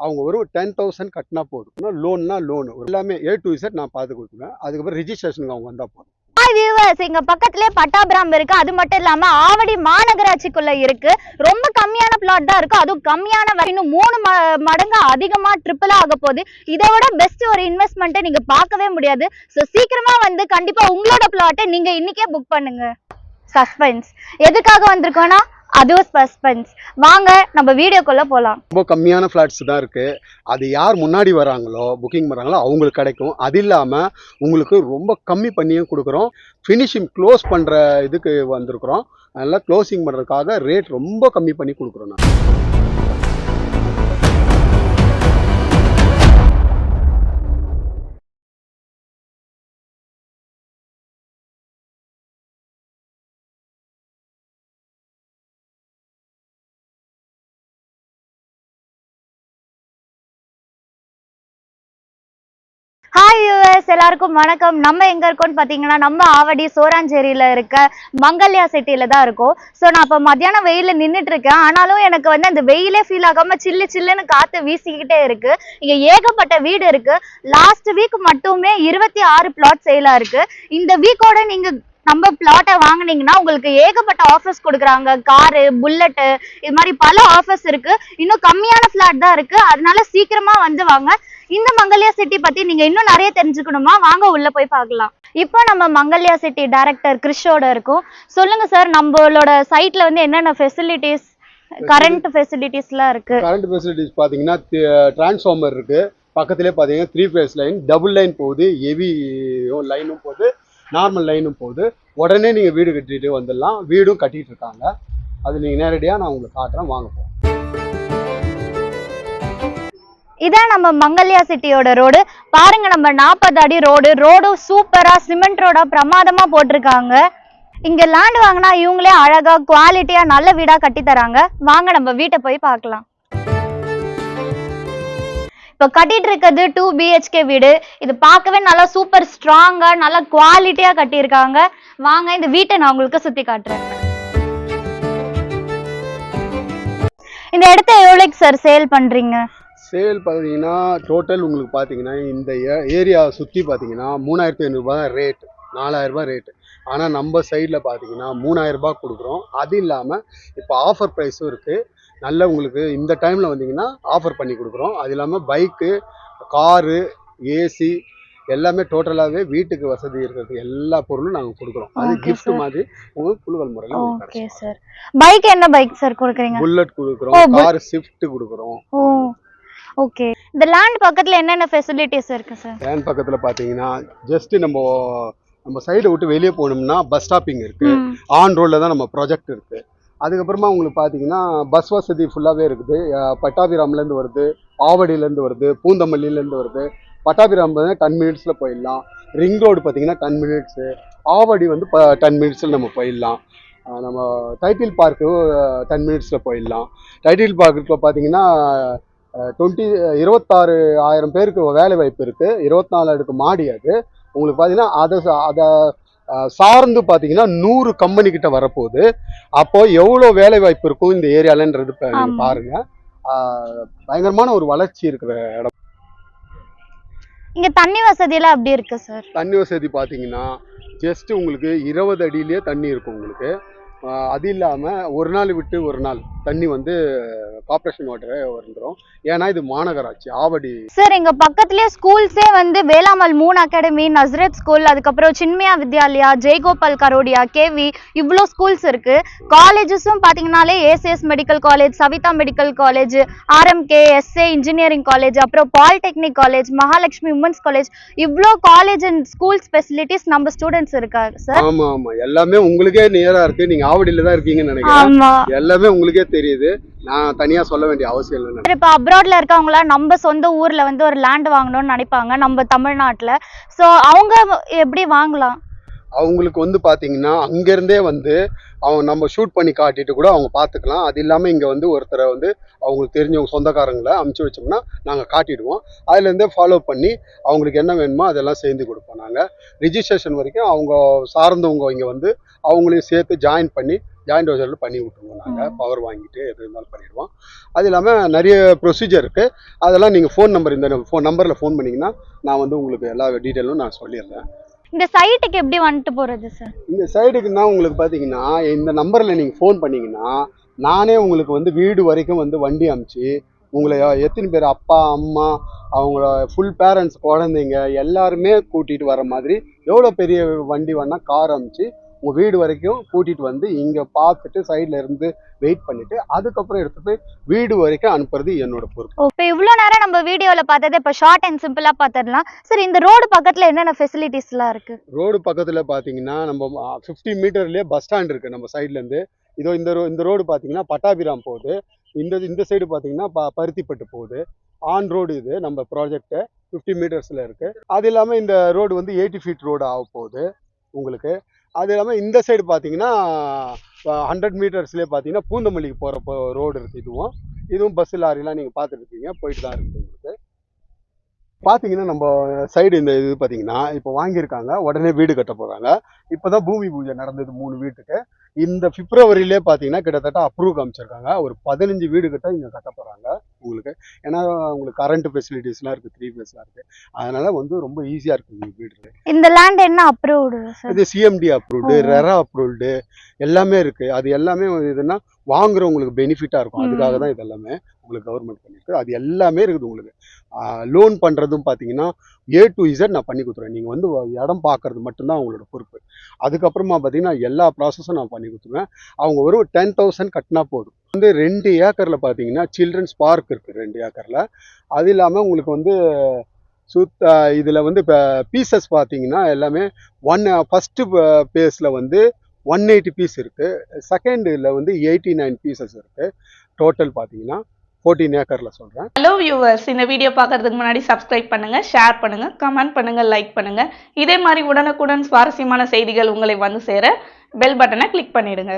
அவங்க ஒரு ten thousand கட்டினா போதும். லோன்னா லோனு எல்லாமே ஏ டு இசட் நான் பார்த்து கொடுத்துருவேன். அதுக்கப்புறம் ரிஜிஸ்ட்ரேஷனுக்கு அவங்க வந்தால் போதும். வியூவர்ஸ் இங்க பக்கத்திலே பட்டாபிராம் இருக்கு. அது மட்டும் இல்லாம ஆவடி மாநகராட்சிக்குள்ள இருக்கு. ரொம்ப கம்மியான பிளாட் தான் இருக்கு. அதுவும் கம்மியான விலை. இன்னும் மூணு ம- மடங்கு அதிகமா ட்ரிபிள் ஆக போகுது. இதை விட பெஸ்ட் ஒரு இன்வெஸ்ட்மெண்ட்டை நீங்க பார்க்கவே முடியாது. ஸோ சீக்கிரமா வந்து கண்டிப்பா உங்களோட பிளாட்டை நீங்க இன்னைக்கே புக் பண்ணுங்க. சஸ்பென்ஸ் எதுக்காக வந்திருக்கோம்னா அதுவும் சஸ்பென்ஸ் வாங்க நம்ம வீடியோக்குள்ள போகலாம் ரொம்ப கம்மியான ஃப்ளாட்ஸ் தான் இருக்குது அது யார் முன்னாடி வராங்களோ புக்கிங் பண்ணுறாங்களோ அவங்களுக்கு கிடைக்கும். அது இல்லாமல் உங்களுக்கு ரொம்ப கம்மி பண்ணியும் கொடுக்குறோம். ஃபினிஷிங் க்ளோஸ் பண்ணுற இதுக்கு வந்திருக்கிறோம். அதனால் க்ளோசிங் பண்ணுறதுக்காக ரேட் ரொம்ப கம்மி பண்ணி கொடுக்குறோம் நான் வியூவர்ஸ் எல்லாருக்கும் வணக்கம். நம்ம எங்க இருக்கோம்னு பாத்தீங்கன்னா நம்ம ஆவடி சோராஞ்சேரியில இருக்க மங்கல்யா சிட்டில தான் இருக்கோம். ஸோ நான் இப்போ மத்தியானம் வெயில நின்றுட்டு இருக்கேன் ஆனாலும் எனக்கு வந்து அந்த வெயிலே ஃபீல் ஆகாம சில்லு சில்லுன்னு காத்து வீசிக்கிட்டே இருக்கு. இங்க ஏகப்பட்ட வீடு இருக்கு. லாஸ்ட் வீக் மட்டுமே இருபத்தி ஆறு பிளாட் சேலா இருக்கு. இந்த வீக்கோட நீங்க நம்ம பிளாட்டை வாங்குனீங்கன்னா உங்களுக்கு ஏகப்பட்ட ஆஃபர்ஸ் கொடுக்குறாங்க. காரு புல்லட்டு இது மாதிரி பல ஆஃபர்ஸ் இருக்கு. இன்னும் கம்மியான பிளாட் தான் இருக்கு. அதனால சீக்கிரமா வந்து வாங்க. இந்த மங்கல்யா சிட்டி பத்தி நீங்க இன்னும் நிறைய தெரிஞ்சுக்கணுமா? வாங்க உள்ள போய் பார்க்கலாம். இப்போ நம்ம மங்கல்யா சிட்டி டைரக்டர் கிறிஷோட இருக்கும். சொல்லுங்க சார் நம்மளோட சைட்ல வந்து என்னென்ன ஃபெசிலிட்டிஸ் கரண்ட் ஃபெசிலிட்டிஸ்லாம் இருக்கு? கரண்ட் ஃபெசிலிட்டிஸ் பார்த்தீங்கன்னா டிரான்ஸ்ஃபார்மர் இருக்குது பக்கத்துலேயே பார்த்தீங்கன்னா three phase line double line போகுது. ஹெவி லைனும் போகுது. நார்மல் லைனும் போகுது. உடனே நீங்கள் வீடு கட்டிட்டு வந்துடலாம். வீடும் கட்டிட்டு இருக்காங்க. அது நீங்கள் நேரடியாக நான் உங்களுக்கு காட்டுறேன். வாங்க போகிறோம் இதான் நம்ம மங்கல்யா சிட்டியோட ரோடு. பாருங்க நம்ம நாற்பது அடி ரோடு. ரோடும் சூப்பரா சிமெண்ட் ரோடா பிரமாதமா போட்டிருக்காங்க. இங்க லேண்ட் வாங்கினா இவங்களே அழகா குவாலிட்டியா நல்ல வீடா கட்டி தராங்க. வாங்க நம்ம வீட்டை போய் பார்க்கலாம். இப்போ கட்டிட்டு இருக்கிறது டூ பிஹெச்கே வீடு. இது பார்க்கவே நல்லா சூப்பர் ஸ்ட்ராங்கா நல்லா குவாலிட்டியா கட்டியிருக்காங்க. வாங்க இந்த வீட்டை நான் உங்களுக்கு சுத்தி காட்டுறேன். இந்த இடத்த எவ்வளோக்கு சார் சேல் பண்றீங்க. சேல் பார்த்தீங்கன்னா டோட்டல் உங்களுக்கு பார்த்தீங்கன்னா இந்த ஏரியா சுற்றி பார்த்தீங்கன்னா மூணாயிரத்தி ஐநூறுரூபா தான் ரேட் நாலாயிரரூபா ரேட்டு ஆனால் நம்ம சைடில் பார்த்தீங்கன்னா மூணாயிரரூபா கொடுக்குறோம். அது இல்லாமல் இப்போ ஆஃபர் ப்ரைஸும் இருக்குது நல்ல உங்களுக்கு இந்த டைமில் வந்தீங்கன்னா ஆஃபர் பண்ணி கொடுக்குறோம். அது இல்லாமல் பைக்கு காரு ஏசி எல்லாமே டோட்டலாகவே வீட்டுக்கு வசதி இருக்கிறது எல்லா பொருளும் நாங்கள் கொடுக்குறோம். அது sir. மாதிரி உங்களுக்கு குழுவல் முறையில் ஓகே சார் பைக் என்ன பைக் சார் கொடுக்குறீங்க? புல்லட் கொடுக்குறோம் கார் ஸ்விஃப்ட் கொடுக்குறோம். ஓகே இந்த லேண்ட் பக்கத்துல என்னென்ன ஃபெசிலிட்டிஸ் இருக்கு சார் வேன் பக்கத்தில் பார்த்தீங்கன்னா ஜஸ்ட் நம்ம நம்ம சைடை விட்டு வெளியே போகணும்னா பஸ் ஸ்டாப்பிங் இருக்குது ஆன் ரோடில் தான் நம்ம ப்ராஜெக்ட் இருக்குது அதுக்கப்புறமா உங்களுக்கு பார்த்தீங்கன்னா பஸ் வசதி ஃபுல்லாகவே இருக்குது. பட்டாபிராம்லேருந்து வருது ஆவடியிலேருந்து வருது பூந்தமல்லியிலேருந்து வருது. பட்டாபிராம் வந்து டென் மினிட்ஸில் போயிடலாம். ரிங் ரோடு பார்த்தீங்கன்னா டென் மினிட்ஸு ஆவடி வந்து இப்போ டென் மினிட்ஸில் நம்ம போயிடலாம். நம்ம டைட்டில் பார்க்கு டென் மினிட்ஸில் போயிடலாம். டைட்டில் பார்க்குக்கு பார்த்தீங்கன்னா டுவெண்ட்டி இருபத்தாறு ஆயிரம் பேருக்கு வேலை வாய்ப்பு இருக்குது இருபத்தி நாலு அடுக்கு மாடி அது. உங்களுக்கு பார்த்தீங்கன்னா அதை அதை சார்ந்து பார்த்தீங்கன்னா நூறு கம்பெனி கிட்ட வரப்போகுது. அப்போ எவ்வளோ வேலை வாய்ப்பு இருக்கும் இந்த ஏரியாலன்றது. பாருங்க. பயங்கரமான ஒரு வளர்ச்சி இருக்கிற இடம். இங்க தண்ணி வசதி எல்லாம் அப்படி இருக்கு சார்? தண்ணி வசதி பார்த்தீங்கன்னா ஜஸ்ட் உங்களுக்கு இருபது அடியிலேயே தண்ணி இருக்கும் உங்களுக்கு. அது இல்லாமல் ஒரு நாள் விட்டு ஒரு நாள் தண்ணி வந்து கார்ப்பரேஷன் வாட்டரே வந்துடும் ஏன்னா இது மாநகராட்சி ஆவடி. சார் எங்க பக்கத்துலயே ஸ்கூல்ஸே வந்து வேளாமல் மூன் அகாடமி நஸ்ரத் ஸ்கூல் அதுக்கப்புறம் சின்மயா வித்யாலயா ஜெய்கோபால் கரோடியா கேவி இவ்வளோ ஸ்கூல்ஸ் இருக்கு. காலேஜஸும் பாத்தீங்கன்னாலே ACS medical college Saveetha medical college RMK SA engineering college அப்புறம் polytechnic college Mahalakshmi women's college இவ்வளோ காலேஜ் அண்ட் ஸ்கூல்ஸ் ஃபெசிலிட்டிஸ் நம்ம ஸ்டூடெண்ட்ஸ் இருக்காங்க சார் ஆமா ஆமா. எல்லாமே உங்களுக்கே நியரா இருக்கு. நீங்க ஆவடியில தான் இருக்கீங்கன்னு நினைக்கிறேன். ஆமா. எல்லாமே உங்களுக்கே தெரியுது. நான் தனியா சொல்ல வேண்டிய அவசியம் சார் இப்போ அப்ராட்ல இருக்கவங்களாம் நம்ம சொந்த ஊர்ல வந்து ஒரு லேண்ட் வாங்கணும்னு நினைப்பாங்க நம்ம தமிழ்நாட்டுல. ஸோ அவங்க எப்படி வாங்கலாம்? அவங்களுக்கு வந்து பாத்தீங்கன்னா அங்கேருந்தே வந்து அவங்க நம்ம ஷூட் பண்ணி காட்டிட்டு கூட அவங்க பார்த்துக்கலாம் அது இல்லாமல் இங்கே வந்து ஒருத்தரை வந்து அவங்களுக்கு தெரிஞ்சவங்க சொந்தக்காரங்களை அமுச்சு வச்சோம்னா நாங்கள் காட்டிடுவோம். அதுலேருந்தே ஃபாலோ பண்ணி அவங்களுக்கு என்ன வேணுமோ அதெல்லாம் சேர்ந்து கொடுப்போம் நாங்கள் ரிஜிஸ்ட்ரேஷன் வரைக்கும் அவங்க சார்ந்தவங்க இங்கே வந்து அவங்களையும் சேர்த்து ஜாயின் பண்ணி ஜாயிண்ட் ஓசரில் பண்ணி விட்டுருவோம் நாங்கள் பவர் வாங்கிட்டு எது இருந்தாலும் பண்ணிடுவோம். அது இல்லாமல் நிறைய ப்ரொசீஜர் இருக்குது அதெல்லாம் நீங்கள் ஃபோன் நம்பர் இந்த ஃபோன் நம்பரில் ஃபோன் பண்ணிங்கன்னா நான் வந்து உங்களுக்கு எல்லா டீட்டெயிலும் நான் சொல்லிடுறேன். இந்த சைட்டுக்கு எப்படி வந்துட்டு போறது சார் இந்த சைடுக்குன்னா உங்களுக்கு பார்த்தீங்கன்னா இந்த நம்பரில் நீங்கள் ஃபோன் பண்ணீங்கன்னா நானே உங்களுக்கு வந்து வீடு வரைக்கும் வந்து வண்டி அமுச்சு உங்களை எத்தனை பேர் அப்பா அம்மா அவங்கள ஃபுல் பேரண்ட்ஸ் குழந்தைங்க எல்லாருமே கூட்டிகிட்டு வர மாதிரி எவ்வளோ பெரிய வண்டி வேணால் கார் அமுச்சு உங்கள் வீடு வரைக்கும் கூட்டிகிட்டு வந்து இங்கே பார்த்துட்டு சைடில் இருந்து வெயிட் பண்ணிவிட்டு அதுக்கப்புறம் எடுத்து போய் வீடு வரைக்கும் அனுப்புறது என்னோட பொறுப்பு. இப்போ இவ்வளோ நேரம் நம்ம வீடியோவில் பார்த்தது இப்போ ஷார்ட் அண்ட் சிம்பிளாக பார்த்துடலாம். சார் இந்த ரோடு பக்கத்தில் என்னென்ன ஃபெசிலிட்டிஸ்லாம் இருக்கு? ரோடு பக்கத்தில் பார்த்தீங்கன்னா நம்ம ஃபிஃப்டி மீட்டர்லேயே பஸ் ஸ்டாண்ட் இருக்குது நம்ம சைட்லேருந்து இதோ இந்த ரோ இந்த ரோடு பார்த்தீங்கன்னா பட்டாபிராம் போகுது. இந்த இந்த சைடு பார்த்தீங்கன்னா ப பருத்திப்பட்டு போகுது. ஆன் ரோடு இது நம்ம ப்ராஜெக்ட்டு ஃபிஃப்டி மீட்டர்ஸில் இருக்குது அது இல்லாமல் இந்த ரோடு வந்து எயிட்டி ஃபீட் ரோடு ஆக போகுது. உங்களுக்கு அது இல்லாமல் இந்த சைடு பார்த்தீங்கன்னா ஹண்ட்ரட் மீட்டர்ஸ்லேயே பார்த்தீங்கன்னா பூந்தமல்லிக்கு போகிற ரோடு இருக்குது இதுவும். இதுவும் பஸ் லாரிலாம் நீங்கள் பார்த்துருக்கீங்க போயிட்டு தான் இருக்குது உங்களுக்கு. பார்த்தீங்கன்னா நம்ம சைடு இந்த இது பார்த்தீங்கன்னா இப்போ வாங்கியிருக்காங்க. உடனே வீடு கட்ட போகிறாங்க இப்போ தான் பூமி பூஜை நடந்தது மூணு வீட்டுக்கு. இந்த பிப்ரவரியிலே பார்த்தீங்கன்னா கிட்டத்தட்ட அப்ரூவ் காமிச்சிருக்காங்க. ஒரு பதினஞ்சு வீடு கிட்ட இங்கே கட்ட போகிறாங்க உங்களுக்கு. ஏன்னா உங்களுக்கு கரண்ட் ஃபெசிலிட்டிஸ்லாம் இருக்குது த்ரீ ஃபேஸ்லாம் இருக்குது அதனால வந்து ரொம்ப ஈஸியாக இருக்குது உங்களுக்கு வீடு. இந்த லேண்ட் என்ன அப்ரூவ்டு இது சிஎம்டி அப்ரூவ்டு. ரெரா அப்ரூவ்டு எல்லாமே இருக்குது அது எல்லாமே இதுன்னா வாங்குறவங்களுக்கு பெனிஃபிட்டாக இருக்கும். அதுக்காக தான் இது எல்லாமே உங்களுக்கு கவர்மெண்ட் பண்ணியிருக்கு அது எல்லாமே இருக்குது உங்களுக்கு. லோன் பண்ணுறதும் பார்த்தீங்கன்னா ஏ டு இசட் நான் பண்ணி கொடுத்துருவேன். நீங்கள் வந்து இடம் பார்க்குறது மட்டும்தான் அவங்களோட பொறுப்பு. அதுக்கப்புறமா பார்த்தீங்கன்னா எல்லா ப்ராசஸும் நான் பண்ணி கொடுத்துருவேன். அவங்க ஒரு டென் தௌசண்ட் கட்டினா போதும். வந்து ரெண்டு ஏக்கரில் பார்த்தீங்கன்னா சில்ட்ரன்ஸ் பார்க் இருக்குது ரெண்டு ஏக்கரில். அது இல்லாமல் உங்களுக்கு வந்து சுத்த இதில் வந்து இப்போ பீசஸ் பார்த்தீங்கன்னா எல்லாமே ஒன் ஃபஸ்ட்டு பேஸில் வந்து ஒன் எயிட்டி பீஸ் இருக்குது செகண்டில் வந்து எயிட்டி நைன் பீசஸ் இருக்குது டோட்டல் பார்த்தீங்கன்னா ஃபோர்டீன் ஏக்கரில் சொல்கிறேன் ஹலோ வியூவர்ஸ் இந்த வீடியோ பார்க்கறதுக்கு முன்னாடி சப்ஸ்கிரைப் பண்ணுங்க ஷேர் பண்ணுங்க கமெண்ட் பண்ணுங்க லைக் பண்ணுங்க. இதே மாதிரி உடனுக்குடன் சுவாரஸ்யமான செய்திகள் உங்களை வந்து சேர பெல் பட்டனை கிளிக் பண்ணிடுங்க.